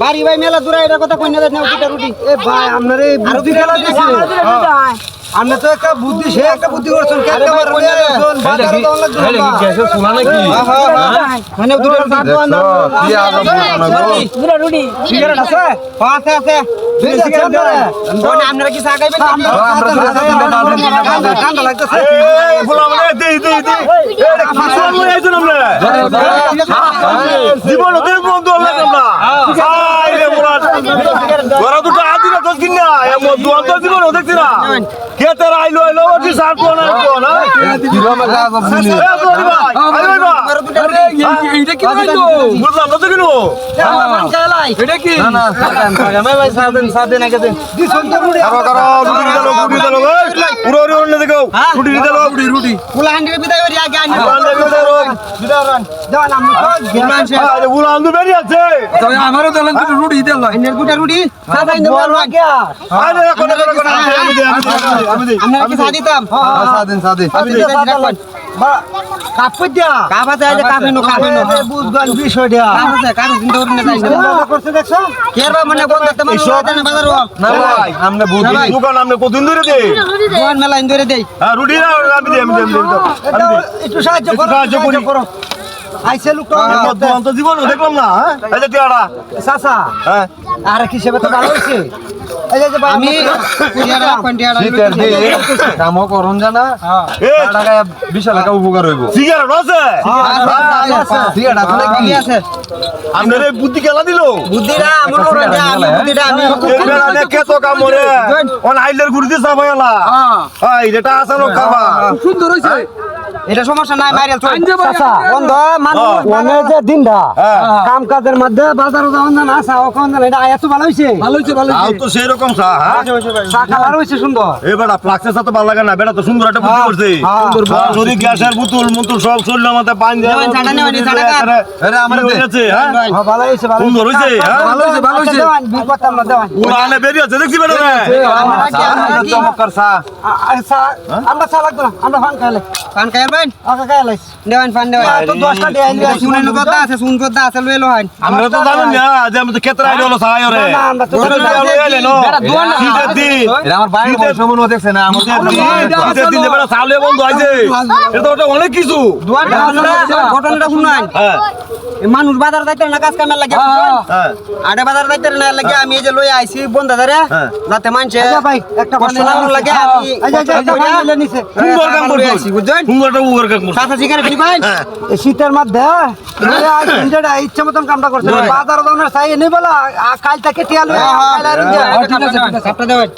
বাড়ি ভাই মেলা দূরা এটা কথা কই না দেন রুটি। এ ভাই আপনার এই আপনি তো একটা বুদ্ধি সে একটা বুদ্ধি করছেন কে একটা মারুন বাজারে তো অনেক দূর গ্যাসের চুলা নাকি? মানে দুটো ভাত বান সিগারেট আছে? আছে আছে। দুই সিগারেট দাও কোন আপনারা কি সাগাইবেন ঠান্ডা লাগতেছে। জীবন ওদের বন্ধু হলাম আমরা। হাই রে মুরাদ। ওরা দুটো আদি না দশ দিন না এমন দুয়ান্ত জীবন দেখছি না কে তার আইলো আইলো ওটি সার কোন আর কোন এইটা কি হইল বুঝলাম না তো কেন এটা কি পুরো রুটি দেখো। রুটি দিতে রুটি রুটি। ফুলা হান্ডি বিদায় করি আগে আনি দেওয়ান আমি উলান তো বেরিয়ে আছে তবে আমারও দিলেন দুটো রুটি দিল আইনের দুটা রুটি সাদা ইন্দে বল আগে আরে। কোন কোন কোন আমি দে আমি দে আমি দে আমরা কি সাদি দাম সাদিন সাদিন কাপ দিয়া। কাপ আছে যে কাপ নো কাপ নো বুঝগান বিষয়টা কাপ আছে কাপ চিন্তা করুন না যাই করছে দেখছ? কের বা মানে কোন দেখতে মানে না বাজার না ভাই আমনে না ভাই। দোকান আমনে কতদিন ধরে দে দোয়ান মেলা ইন্দুরে দেই। হ্যাঁ রুটি না আমি একটু সাহায্য করো। সাহায্য করি। আইছে লোকটা দুয়ান্ত জীবন দেখলাম না হ্যাঁ? এই যে টিয়াড়া সাসা হ্যাঁ। আর কি সেবা তো ভালো হইছে এই যে আমি কুড়িয়ারা পয়েন্টিয়ারা শীতের দিন। কামও করুন জানা টাকা বিশাল টাকা উপকার হইব। সিগারেট আছে? সিগারেট আছে কি আছে? আপনার এই বুদ্ধি খেলা দিল? বুদ্ধিটা আমার ওরে আমি বুদ্ধিটা আমি এই বেড়া কে তো কাম করে অন আইলের গুড়ি দিয়ে সাবাইলা হাই এটা আসানো খাবা সুন্দর হইছে এটা সমস্যা নাই মাইরেল চল। চাচা বন্ধ মানুষ মানে যে দিনটা। কাম কাজের মধ্যে বাজার যাওয়ান না আসা ওখান এটা আয়া ভালো হইছে। ভালো হইছে ভালো হইছে। তো সেই রকম সা হ্যাঁ চা খাবার হইছে সুন্দর। এই বেড়া ফ্লাক্সের সাথে ভালো লাগে না বেড়া তো সুন্দর একটা বুদ্ধি করছে। যদি গ্যাসের বোতল মুতুল সব শরীরের মধ্যে পানি আরে আমার। হ্যাঁ হ্যাঁ, ভালো হইছে ভালো সুন্দর হইছে, হ্যাঁ? ভালো হইছে, ভালো হইছে। আচ্ছা, দেওয়ান, বিল করতাম না দেওয়ান। উড়ানে বেরিয়ে আছে দেখছি আমরা আমরা চমৎকার চা আ- আ- চা- আমরা চা লাগতো না আমরা ফান খাইলে। ফান খাইবেন আগে খাইলাইছ দেওয়ান ফান দেওয়ান তো 10টা দিয়ে আইলি শুনে নো কথা আছে শুন কথা আছে লইলো হান আমরা তো জানেন না যে আমি তো ক্ষেত্রে আইলে হলো রে না, আমরা তো ওটা এলে নো বেড়া দোয়ান না। শীতের দিন। এটা আমার বাইরে শীতের- বংশ দেখছে না আমার শীতের দিন শীতের দিন যে বেড়া চালে বন্ধ হয়েছে। এটা তো অনেক কিছু। ঘটনাটা শুনান হ্যাঁ। মানুষ বাজার যাইতে না কাজ কামের লাগে। হ্যাঁ আড়ে বাজার যাইতে না লাগে আমি এই যে লই আইছি বন্ধ ধরে। হ্যাঁ। যাতে মানছে ভাই একটা লাগে আমি সুন্দর কাম করছ বুঝছেন? একটা উগর কাম সাথে সিগারেট নিবেন হ্যাঁ। শীতের মধ্যে নিজেটা ইচ্ছা মতন কামটা করছে। বাজার দামের চাই নেই বলা কাল থেকে টিয়ালো ঠিক আছে। আপনার দেবেন।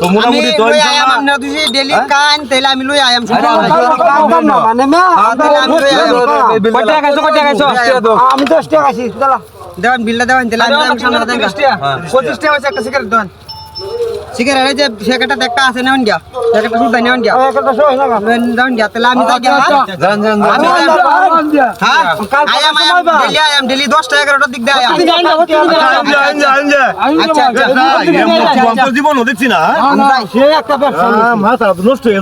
তো আমি মোটামুটি তো লই আয়াম আপনি ডেলি কান তাইলে আমি লই আয়াম। মানে মে আমি লই আয়াম কয়টা খাইছো কয়টা খাইছো আমি দশ টাকা খাইছি দাদা দেওয়ান বিলটা দেওয়ান তাহলে আমি আমি সামনে দেন পঁচিশ টাকা হচ্ছে একটা সিগারেট দেওয়ান সিগারেট এই যে সিগারেটটা একটা আছে নেওয়ান গিয়া সিগারেটটা শুদ্ধ নেওয়ান গিয়া দেওয়ান গিয়া তাহলে আমি তাই জান জান। আমি হ্যাঁ আয়াম আই ডেলি দিল্লি ডেলি দশ টাকা এগারোটার দিক দিয়ে আয়াম আচ্ছা আচ্ছা আচ্ছা আচ্ছা আচ্ছা আচ্ছা জীবন দেখছি না সে একটা ব্যবসা মাথা নষ্ট হয়ে